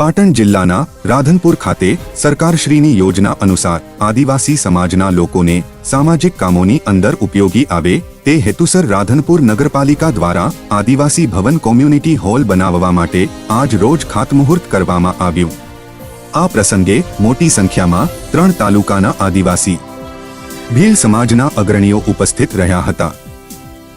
પાટણ જિલ્લાના રાધનપુર ખાતે સરકારશ્રીની યોજના અનુસાર આદિવાસી સમાજના લોકોને સામાજિક કામોની અંદર ઉપયોગી આવે તે હેતુસર રાધનપુર નગરપાલિકા દ્વારા આદિવાસી ભવન કોમ્યુનિટી હોલ બનાવવા માટે આજ રોજ ખાતમુહૂર્ત કરવામાં આવ્યું. આ પ્રસંગે મોટી સંખ્યામાં ત્રણ તાલુકાના આદિવાસી, ભીલ સમાજના અગ્રણીઓ ઉપસ્થિત રહ્યા હતા.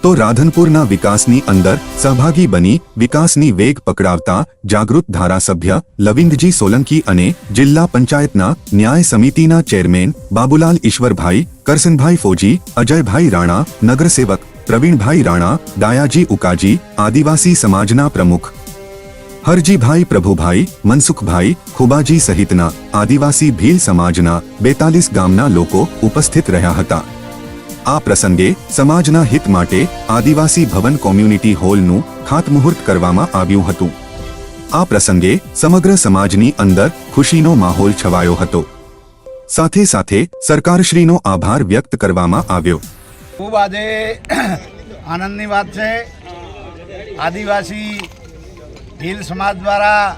તો રાધનપુરના વિકાસની અંદર સહભાગી બની, વિકાસની વેગ પકડાવતા જાગૃત ધારાસભ્ય લવિંદજી સોલંકી અને જિલ્લા પંચાયતના ન્યાય સમિતિના ચેરમેન બાબુલાલ ઈશ્વરભાઈ કરસનભાઈ ફોજી, અજયભાઈ રાણા, નગરસેવક પ્રવીણભાઈ રાણા દાયાજી ઉકાજી, આદિવાસી સમાજના પ્રમુખ હરજીભાઈ પ્રભુભાઈ, મનસુખભાઈ ખુબાજી સહિતના આદિવાસી ભીલ સમાજના બેતાલીસ ગામના લોકો ઉપસ્થિત રહ્યા હતા. આ પ્રસંગે સમાજના હિત માટે આદિવાસી ભવન કોમ્યુનિટી હોલનું ખાતમુહૂર્ત કરવામાં આવ્યું હતું. આ પ્રસંગે સમગ્ર સમાજની અંદર ખુશીનો માહોલ છવાયો હતો. સાથે સાથે સરકારશ્રીનો આભાર વ્યક્ત કરવામાં આવ્યો. ખૂબ આજે આનંદની વાત છે. આદિવાસી ભીલ સમાજ દ્વારા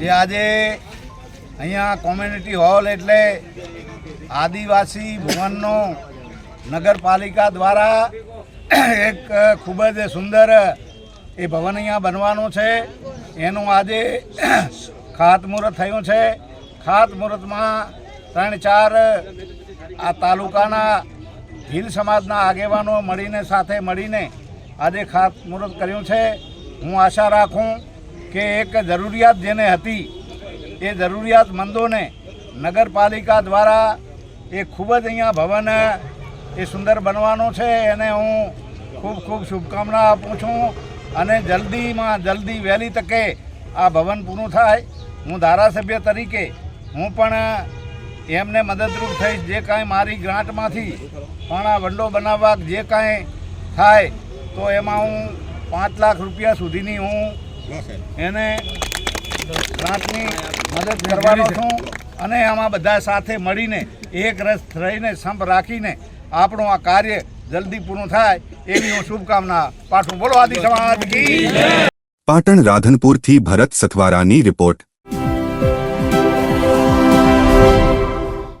જે આજે અહીંયા કોમ્યુનિટી હોલ એટલે આદિવાસી ભવનનો નગરપાલિકા દ્વારા એક ખૂબ જ સુંદર એ ભવન અહીંયા બનવાનું છે. એનું આજે ખાતમુહૂર્ત થયું છે. ખાતમુહૂર્તમાં ત્રણ ચાર આ તાલુકાના ભીલ સમાજના આગેવાનો મળીને સાથે મળીને આજે ખાતમુહૂર્ત કર્યું છે. હું આશા રાખું કે એક જરૂરિયાત જેને હતી એ જરૂરિયાતમંદોને નગરપાલિકા દ્વારા એ ખૂબ જ અહીંયા ભવન એ સુંદર બનવાનો છે, એને હું ખૂબ ખૂબ શુભકામના આપું છું અને જલ્દીમાં જલ્દી વહેલી તકે આ ભવન પૂરું થાય. હું ધારાસભ્ય તરીકે હું પણ એમને મદદરૂપ થઈશ, જે કાંઈ મારી ગ્રાન્ટમાંથી પણ આ વંડો બનાવવા જે કાંઈ થાય, તો એમાં હું પાંચ લાખ રૂપિયા સુધીની હું એને ગ્રાન્ટની મદદ કરવાનો છું. અને આમાં બધા સાથે મળીને, એક રસ રહીને, સંપ રાખીને આપણું આ કાર્ય જલ્દી પૂરું થાય એવી હું શુભકામના પાઠું બોલો આદિ સમાજ પાટણ રાધનપુરથી ભરત સથવારાની રિપોર્ટ.